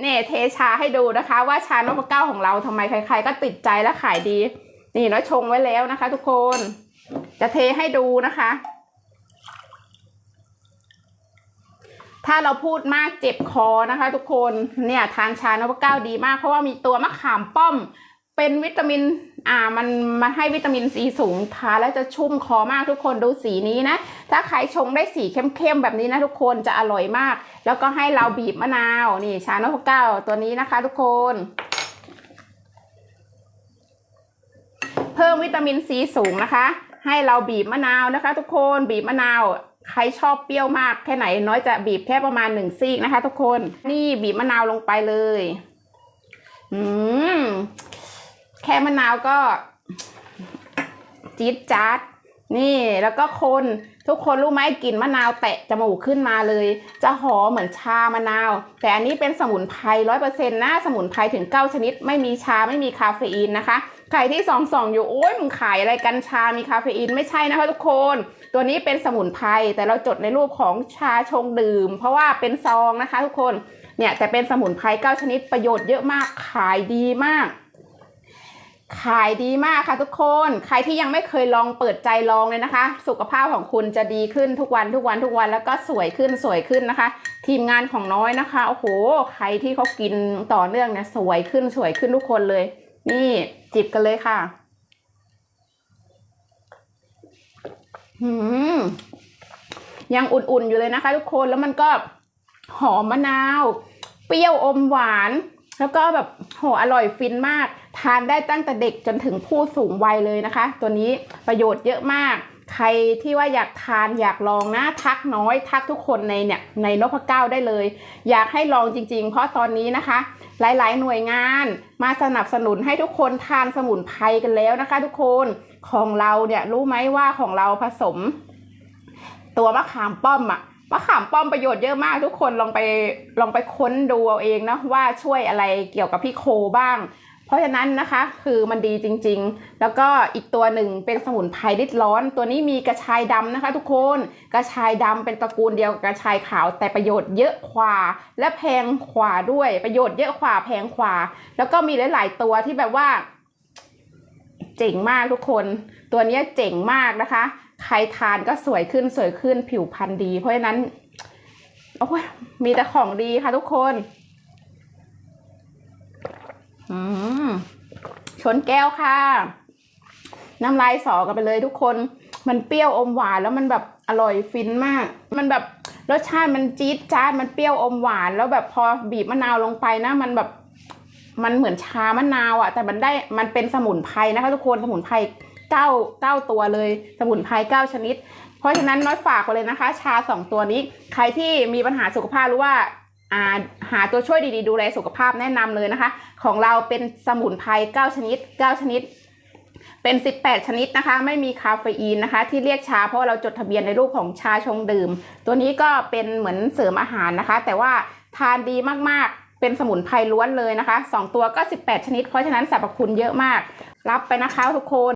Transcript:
เนี่ยเทชาให้ดูนะคะ ว่าชานพเก้าของเราทำไมใคร ๆ ก็ติดใจและขายดี นี่น้อยชงไว้แล้วนะคะ ทุกคน จะเทให้ดูนะคะ ถ้าเราพูดมากเจ็บคอนะคะ ทุกคนเนี่ยทานชานพเก้าดีมากเพราะว่ามีตัวมะขามป้อม เป็นวิตามิน อ่ามันมันให้วิตามินซีสูงทาแล้วจะชุ่มคอมากทุกคนดูสีนี้นะ ถ้าใครชงได้สีเข้มๆแบบนี้นะทุกคนจะอร่อยมาก แล้วก็ให้เราบีบมะนาวนี่ชานพเก้าตัวนี้นะคะ ทุกคน เพิ่มวิตามินซีสูงนะคะ ให้เราบีบมะนาวนะคะ ทุกคนบีบมะนาวใครชอบเปรี้ยวมากแค่ไหนน้อยจะบีบแค่ประมาณหนึ่งซีกนะคะ ทุกคน นี่บีบมะนาวลงไปเลย อืม แค่มะนาวก็จี๊ดจ๊าดนี่แล้วก็คนทุกคนรู้ไหมกลิ่นมะนาวแตะจมูกขึ้นมาเลย จะหอมเหมือนชามะนาว แต่อันนี้เป็นสมุนไพรร้อยเปอร์เซ็นต์นะสมุนไพรถึงเก้าชนิด ไม่มีชาไม่มีคาเฟอีนนะคะใครที่สองสองอยู่โอ้ยมึงขายอะไรกันชามีคาเฟอีนไม่ใช่นะคะทุกคน ตัวนี้เป็นสมุนไพรแต่เราจดในรูปของชาชงดื่ม เพราะว่าเป็นซองนะคะทุกคนเนี่ยแต่เป็นสมุนไพรเก้าชนิดประโยชน์เยอะมากขายดีมาก ขายดีมากค่ะทุกคน ใครที่ยังไม่เคยลองเปิดใจลองเลยนะคะ สุขภาพของคุณจะดีขึ้นทุกวันทุกวันทุกวันแล้วก็สวยขึ้นสวยขึ้นนะคะ ทีมงานของน้อยนะคะโอ้โหใครที่เขากินต่อเนื่องเนี่ยสวยขึ้นสวยขึ้นทุกคนเลย นี่จิบกันเลยค่ะหืมยังอุ่นๆอยู่เลยนะคะ ทุกคนแล้วมันก็หอมมะนาว เปรี้ยวอมหวาน แล้วก็แบบโหอร่อยฟินมาก ทานได้ตั้งแต่เด็กจนถึงผู้สูงวัยเลยนะคะ ตัวนี้ประโยชน์เยอะมาก ใครที่ว่าอยากทานอยากลองนะทักน้อย ทักทุกคนในเนี่ยในนพเก้าได้เลย อยากให้ลองจริง ๆ เพราะตอนนี้นะคะ หลายๆ หน่วยงานมาสนับสนุนให้ทุกคนทานสมุนไพรกันแล้วนะคะ ทุกคนของเราเนี่ยรู้ไหมว่าของเราผสม ตัวมะขามป้อมอะ มะขามป้อมประโยชน์เยอะมากทุกคนลองไปลองไปค้นดูเอาเองนะว่าช่วยอะไรเกี่ยวกับพี่โคบ้าง เพราะฉะนั้นนะคะคือมันดีจริงๆ แล้วก็อีกตัวหนึ่งเป็นสมุนไพรดิดร้อน ตัวนี้มีกระชายดำนะคะ ทุกคนกระชายดำเป็นตระกูลเดียวกับกระชายขาวแต่ประโยชน์เยอะกว่าและแพงกว่าด้วย ประโยชน์เยอะกว่าแพงกว่า แล้วก็มีหลาย ๆ ตัวที่แบบว่า เจ๋งมากทุกคน ตัวนี้เจ๋งมากนะคะ ใครทานก็สวยขึ้นสวยขึ้นผิวพรรณดี เพราะฉะนั้นโอ้ยมีแต่ของดีค่ะทุกคนอืมชนแก้วค่ะ น้ำลายสอกันไปเลยทุกคน มันเปรี้ยวอมหวานแล้วมันแบบอร่อยฟินมาก มันแบบรสชาติมันจี๊ดจ๊าดมันเปรี้ยวอมหวาน แล้วแบบพอบีบมะนาวลงไปนะ มันแบบมันเหมือนชามะนาวอะ่ะ แต่มันได้มันเป็นสมุนไพรนะคะทุกคนสมุนไพร เก้าเก้าตัวเลย สมุนไพรเก้าชนิด เพราะฉะนั้นน้อยฝากไปเลยนะคะ ชาสองตัวนี้ ใครที่มีปัญหาสุขภาพหรือว่าาหาตัวช่วยดีๆ ดูแลสุขภาพแนะนำเลยนะคะ ของเราเป็นสมุนไพรเก้าชนิดเก้าชนิด เป็น 18 ชนิดนะคะ ไม่มีคาเฟอีนนะคะ ที่เรียกชาเพราะเราจดทะเบียนในรูปของชาชงดื่ม ตัวนี้ก็เป็นเหมือนเสริมอาหารนะคะ แต่ว่าทานดีมากๆ เป็นสมุนไพรล้วนเลยนะคะ 2 ตัวก็ 18 ชนิด เพราะฉะนั้นสรรพคุณเยอะมาก รับไปนะคะทุกคน